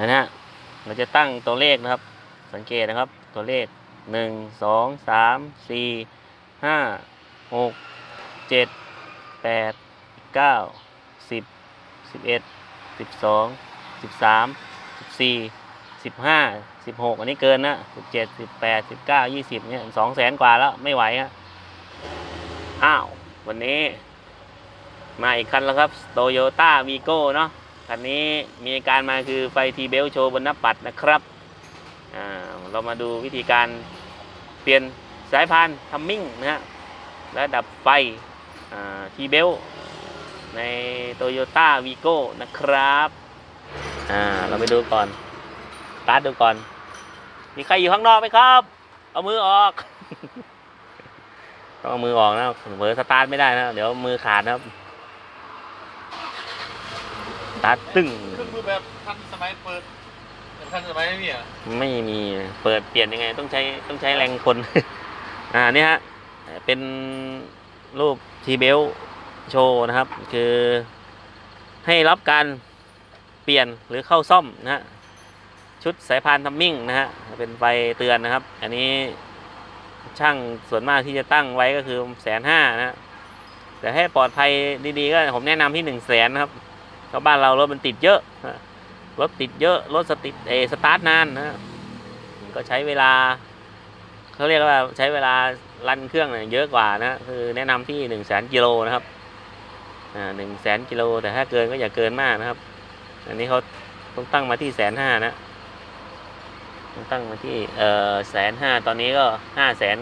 นะฮะเราจะตั้งตัวเลขนะครับ สังเกตนะครับตัวเลขหนึ่งสองสามสี่ห้าหกเจ็ดแปดเก้าสิบสิบเอ็ดสิบสองสิบสามสิบสี่สิบห้าสิบหกอันนี้เกินนะสิบเจ็ดสิบแปดสิบเก้ายี่สิบเนี่ยสองแสนกว่าแล้วไม่ไหวฮะอ้าว วันนี้ มาอีกคันแล้วครับโตโยต้าวีโก้เนาะ คันนี้มีอาการมาคือไฟทีเบลโชว์บนหน้าปัดนะครับเรามาดูวิธีการเปลี่ยนสายพานทัมมิ่งนะฮะและดับไฟทีเบลในโตโยต้าวีโก้นะครับเราไปดูก่อนสตาร์ทดูก่อน มีใครอยู่ข้างนอกไหมครับ เอามือออกต้องเอามือออกนะเผลอสตาร์ทไม่ได้นะ เดี๋ยวมือขาดนะครับ ตาร์ทตึ้งเครื่องมือแบบทันสมัยเปิดแบบทันสมัยนี่อะไม่มีเปิดเปลี่ยนยังไงต้องใช้ต้องใช้แรงคน อ่านี่ฮะเป็นรูปทีเบลโชว์นะครับ คือให้รับการเปลี่ยนหรือเข้าซ่อมนะฮะชุดสายพานทัมมิ่งนะฮะเป็นไฟเตือนนะครับ อันนี้ช่างส่วนมากที่จะตั้งไว้ก็คือแสนห้านะฮะแต่ให้ปลอดภัยดีๆก็ผมแนะนำที่หนึ่งแสนนะครับ เพราะบ้านเรารถมันติดเยอะรถติดเยอะรถสติดเอสตาร์ทนานนะก็ใช้เวลาเขาเรียกว่าใช้เวลารันเครื่องเนี่ยเยอะกว่านะคือแนะนำที่หนึ่งแสนกิโลนะครับหนึ่งแสนกิโลแต่ถ้าเกินก็อย่าเกินมากนะครับ อันนี้เขาต้องตั้งมาที่แสนห้านะต้องตั้งมาที่เออแสนห้าตอนนี้ก็ห้าแสน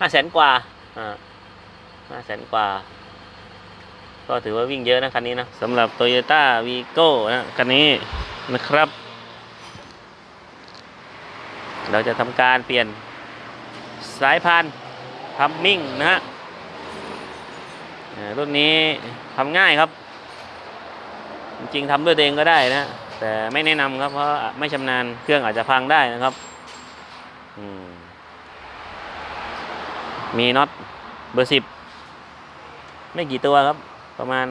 ห้าแสนกว่าอ่าห้าแสนกว่า ก็ถือว่าวิ่งเยอะนะคันนี้นะสำหรับ Toyota Vigo นะคันนี้นะครับ เราจะทำการเปลี่ยนสายพานทัมมิ่งนะฮะรุ่นนี้ทำง่ายครับ จริงๆทำด้วยตัวเองก็ได้นะ แต่ไม่แนะนำครับ เพราะไม่ชำนาญเครื่องอาจจะพังได้นะครับมีน็อตเบอร์สิบไม่กี่ตัวครับ ประมาณ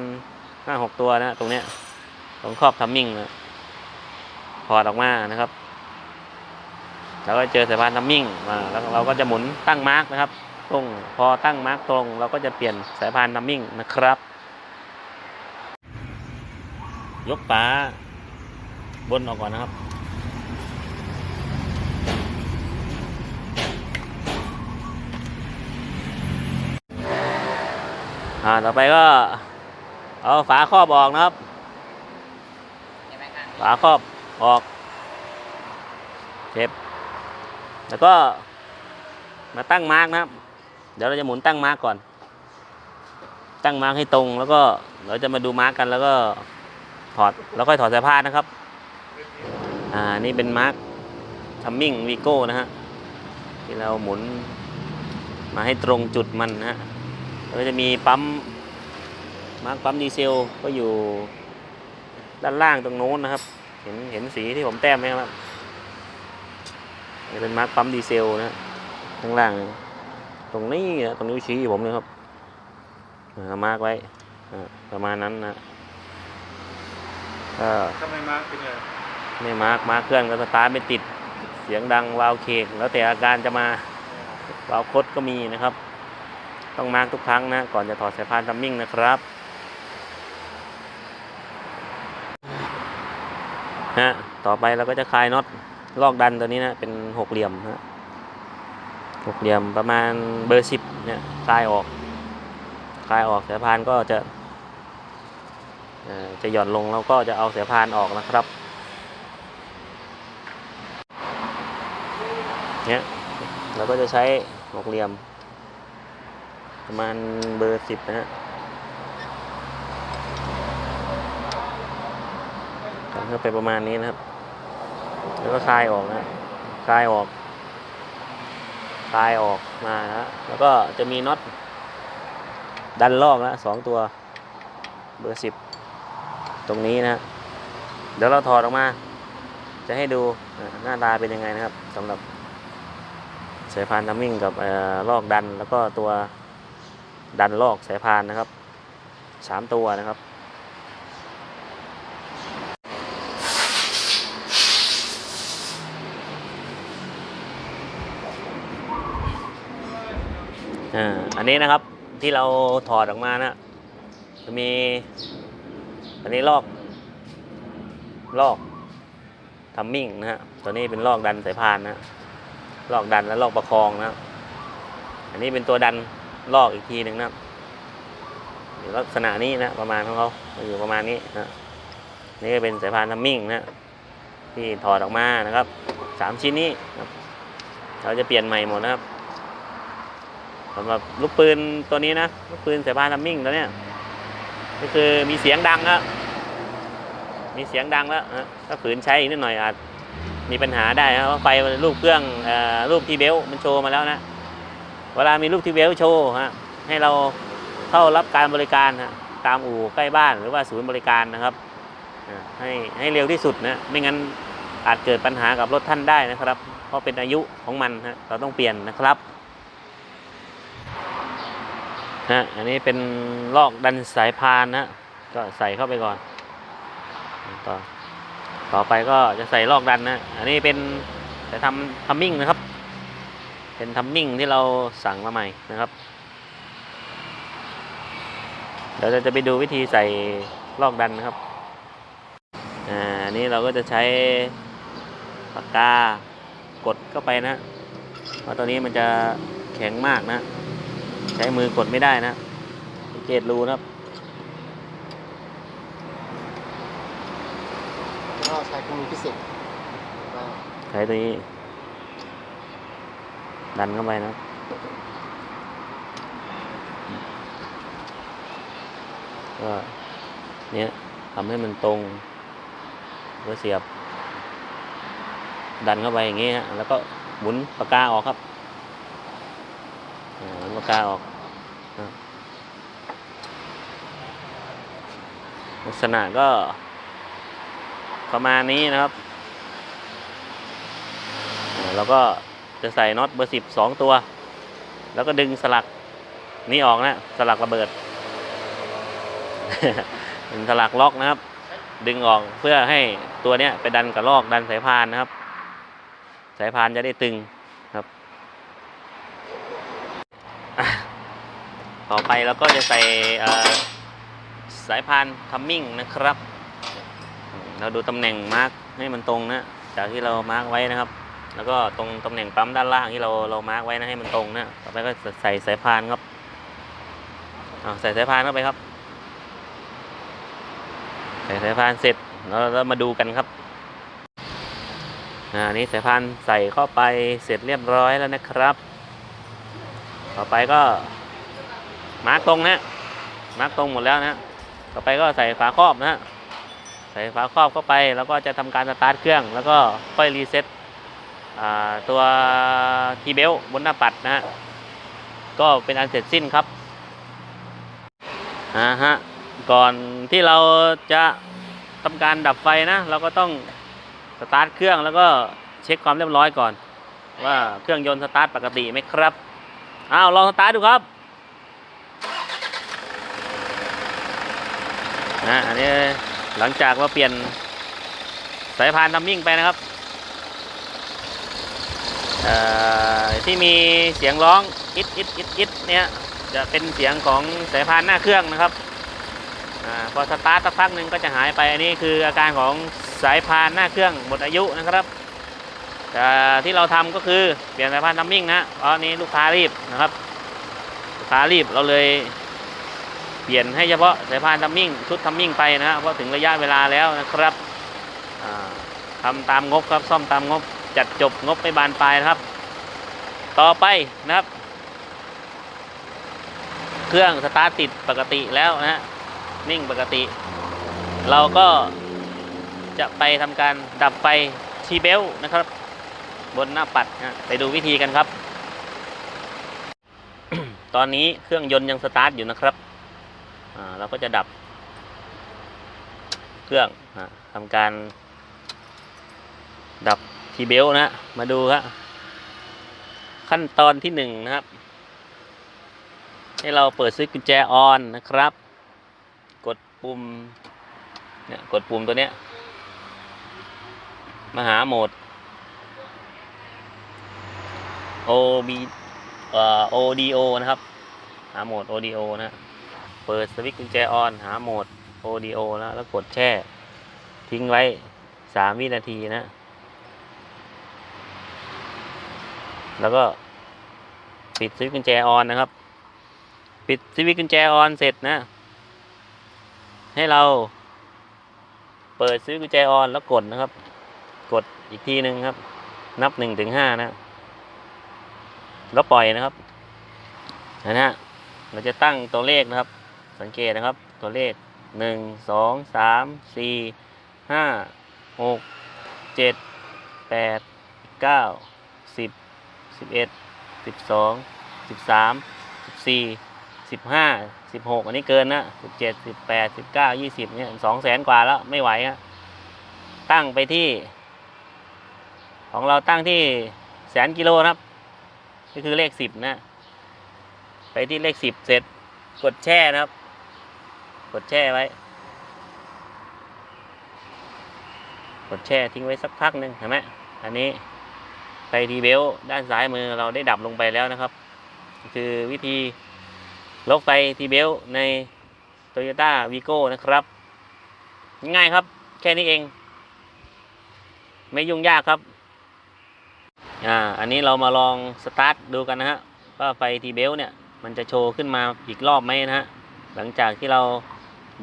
ห้าหกตัวนะ ตรงเนี้ยตรงครอบทัมมิ่งนะถอดออกมานะครับแล้วก็เจอสายพานทัมมิ่งมาแล้วเราก็จะหมุนตั้งมาร์กนะครับ ตรงพอตั้งมาร์กตรง เราก็จะเปลี่ยนสายพานทัมมิ่งนะครับ ยกฝาบนออกก่อนนะครับอ่าต่อไปก็ เอาฝาครอบออกนะครับ ฝาครอบออกเช็บแล้วก็มาตั้งมาร์กนะครับ เดี๋ยวเราจะหมุนตั้งมาร์กก่อน ตั้งมาร์กให้ตรงแล้วก็เราจะมาดูมาร์กกันแล้วก็ถอดแล้วค่อยถอดสายพานนะครับ อ่า นี่เป็นมาร์กทัมมิ่งวีโก้นะฮะ ที่เราหมุนมาให้ตรงจุดมันนะฮะแล้วก็จะมีปั๊ม มาร์กปั๊มดีเซลก็อยู่ด้านล่างตรงโน้นนะครับ เห็นเห็นสีที่ผมแต้มไหมครับนี่เป็นมาร์กปั๊มดีเซลนะฮะข้างล่าง ตรงนี้นะตรงนิ้วชี้ผมเลยครับอ่ามาร์กไว้อ่าประมาณนั้นนะก็ทำไมมาเป็นไงไม่มาร์กมาร์กเครื่องก็สตาร์ทไม่ติดเสียงดังวาล์วเคกแล้วแต่อาการจะมาวาล์วคดก็มีนะครับ ต้องมาร์กทุกครั้งนะ ก่อนจะถอดสายพานทัมมิ่งนะครับ ฮะต่อไปเราก็จะคลายน็อตลอกดันตัวนี้นะเป็นหกเหลี่ยมฮะหกเหลี่ยมประมาณเบอร์สิบเนี่ยคลายออกคลายออกเสายพานก็จะจะหย่อนลงแล้วก็จะเอาเสายพานออกนะครับเนี่ยเราก็จะใช้หกเหลี่ยม ประมาณเบอร์สิบนะฮะ ทำให้เป็นประมาณนี้นะครับ แล้วก็คลายออกนะคลายออกคลายออกมานะแล้วก็จะมีน็อตดันลอกนะสองตัวเบอร์สิบตรงนี้นะเดี๋ยวเราถอดออกมา จะให้ดูหน้าตาเป็นยังไงนะครับสำหรับสายพานทัมมิ่งกับออลอกดันแล้วก็ตัวดันลอกสายพานนะครับสามตัวนะครับ อันนี้นะครับที่เราถอดออกมานะจะมี อันนี้ลอก ลอกทัมมิ่งนะฮะตัวนี้เป็นลอกดันสายพานนะลอกดันและลอกประคองนะอันนี้เป็นตัวดันลอกอีกทีหนึ่งนะลักษณะนี้นะประมาณของเขาอยู่ประมาณนี้นะนี่ก็เป็นสายพานทัมมิ่งนะที่ถอดออกมานะครับสามชิ้นนี้เราจะเปลี่ยนใหม่หมดนะครับ สำหรับลูกปืนตัวนี้นะลูกปืนสายพานทัมมิ่งตัวเนี้ยก็คือมีเสียงดังครับมีเสียงดังแล้วนะถ้าฝืนใช้อีกนิดหน่อยอาจมีปัญหาได้นะเพราะไฟรูปเครื่องอรูปทีเบลมันโชว์มาแล้วนะ เวลามีรูปทีเบลโชว์ฮะให้เราเข้ารับการบริการฮะตามอู่ใกล้บ้านหรือว่าศูนย์บริการนะครับให้ให้เร็วที่สุดนะไม่งั้นอาจเกิดปัญหากับรถท่านได้นะครับ เพราะเป็นอายุของมันฮะเราต้องเปลี่ยนนะครับ ฮะอันนี้เป็นลอกดันสายพานนะก็ใส่เข้าไปก่อน ต่อต่อไปก็จะใส่ลอกดันนะ อันนี้เป็นจะทำทัมมิ่งนะครับ เป็นทัมมิ่งที่เราสั่งมาใหม่นะครับเดี๋ยวเราจะไปดูวิธีใส่ลอกดันนะครับ อ่าอันนี้เราก็จะใช้ปากกากดเข้าไปนะ เพราะตัวนี้มันจะแข็งมากนะ ใช้มือกดไม่ได้นะสังเกตรูนะครับก็ใช้เครื่องมือพิเศษก็ใช้ตัวนี้ ดันเข้าไปนะครับก็เนี้ยทำให้มันตรงก็เสียบ ดันเข้าไปอย่างงี้ฮะแล้วก็หมุนปากกาออกครับอ่ากกาออก ลักษณะก็ ประมาณนี้นะครับอ่าแล้วก็จะใส่น็อตเบอร์สิบสองตัว แล้วก็ดึงสลักนี้ออกนะ สลักระเบิด เป็นสลักล็อกนะครับ ดึงออกเพื่อให้ตัวเนี้ยไปดันกับลอกดันสายพานนะครับ สายพานจะได้ตึงครับอะ ต่อไปเราก็จะใส่สายพานทัมมิ่งนะครับ เราดูตำแหน่งมาร์กให้มันตรงนะ จากที่เรามาร์กไว้นะครับ แล้วก็ตรงตำแหน่งปั๊มด้านล่างที่เราเรามาร์กไว้นะให้มันตรงนะ ต่อไปก็ใส่สายพานครับเอาใส่สายพานเข้าไปครับ ใส่สายพานเสร็จแล้วเรามาดูกันครับอ่านี่สายพานใส่เข้าไปเสร็จเรียบร้อยแล้วนะครับ ต่อไปก็ มาร์กตรงนะมาร์กตรงหมดแล้วนะต่อไปก็ใส่ฝาครอบนะใส่ฝาครอบเข้าไปแล้วก็จะทำการสตาร์ทเครื่อง แล้วก็ค่อยรีเซ็ตตัวทีเบลบนหน้าปัดนะฮะก็เป็นอันเสร็จสิ้นครับอ่าฮะก่อนที่เราจะทำการดับไฟนะ เราก็ต้องสตาร์ทเครื่องแล้วก็เช็คความเรียบร้อยก่อน ว่าเครื่องยนต์สตาร์ทปกติไหมครับอ้าวลองสตาร์ทดูครับ นะอันนี้หลังจากว่าเปลี่ยนสายพานทัมมิ่งไปนะครับที่มีเสียงร้องอิดอิดอิดอิดเนี่ยจะเป็นเสียงของสายพานหน้าเครื่องนะครับอพอสตาร์ทสักพักหนึ่งก็จะหายไปอันนี้คืออาการของสายพานหน้าเครื่องหมดอายุนะครับแต่ที่เราทำก็คือเปลี่ยนสายพานทัมมิ่งนะเพราะอันนี้ลูกค้ารีบนะครับลูกค้ารีบเราเลย เปลี่ยนให้เฉพาะสายพานทัมมิ่งชุดทัมมิ่งไปนะฮะเพราะถึงระยะเวลาแล้วนะครับอ่าตามงบครับซ่อมตามงบจัดจบงบไม่บานปลายนะครับ ต่อไปนะครับ เครื่องสตาร์ทติดปกติแล้วนะฮะนิ่งปกติ เราก็จะไปทำการดับไฟชีเบลนะครับ บนหน้าปัดนะไปดูวิธีกันครับ ตอนนี้เครื่องยนต์ยังสตาร์ทอยู่นะครับ เราก็จะดับเครื่องอทำการ ดับทีเบลนะ มาดูครับขั้นตอนที่หนึ่งนะครับ ให้เราเปิดสวิตช์กุญแจออนนะครับ กดปุ่มเนี่ยกดปุ่มตัวเนี้ยมาหาโหมด O B เอ่อ ODO นะครับ หาโหมด ODO นะ เปิดสวิตช์กุญแจออนหาโหมด ODO นะแล้วกดแช่ ทิ้งไว้ 3 วินาทีนะ แล้วก็ปิดสวิตช์กุญแจออนนะครับ ปิดสวิตช์กุญแจออนเสร็จนะ ให้เรา เปิดสวิตช์กุญแจออนแล้วกดนะครับ กดอีกทีหนึ่งครับ นับหนึ่งถึงห้านะ แล้วปล่อยนะครับนะฮะเราจะตั้งตัวเลขนะครับ สังเกตนะครับ ตัวเลขหนึ่งสองสามสี่ห้าหกเจ็ดแปดเก้าสิบสิบเอ็ดสิบสองสิบสามสิบสี่สิบห้าสิบหกอันนี้เกินนะสิบเจ็ดสิบแปดสิบเก้ายี่สิบเนี่ยสองแสนกว่าแล้วไม่ไหวฮะตั้งไปที่ ของเราตั้งที่แสนกิโลครับก็คือเลขสิบนะ ไปที่เลขสิบเสร็จกดแช่นะครับ กดแช่ไว้ กดแช่ทิ้งไว้สักพักหนึ่งเห็นไหมอันนี้ไฟทีเบลด้านซ้ายมือเราได้ดับลงไปแล้วนะครับ คือวิธีลบไฟทีเบลใน Toyota Vigo นะครับ ง่ายครับ แค่นี้เอง ไม่ยุ่งยากครับอ่าอันนี้เรามาลองสตาร์ทดูกันนะฮะว่าไฟทีเบลเนี่ยมันจะโชว์ขึ้นมาอีกรอบไหมนะฮะหลังจากที่เรา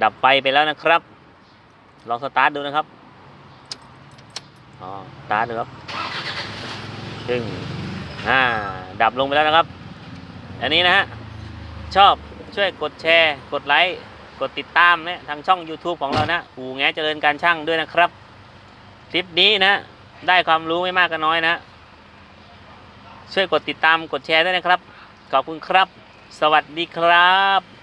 ดับไฟไปแล้วนะครับ ลองสตาร์ทดูนะครับอ๋อสตาร์ทดูครับซึ่งอ่าดับลงไปแล้วนะครับ อันนี้นะฮะชอบช่วยกดแชร์ กดไลค์ กดติดตามเนี่ยทางช่อง YouTube ของเรานะอูแงเจริญการช่างด้วยนะครับ คลิปนี้นะได้ความรู้ไม่มากก็น้อยนะ ช่วยกดติดตามกดแชร์ด้วยนะครับ ขอบคุณครับ สวัสดีครับ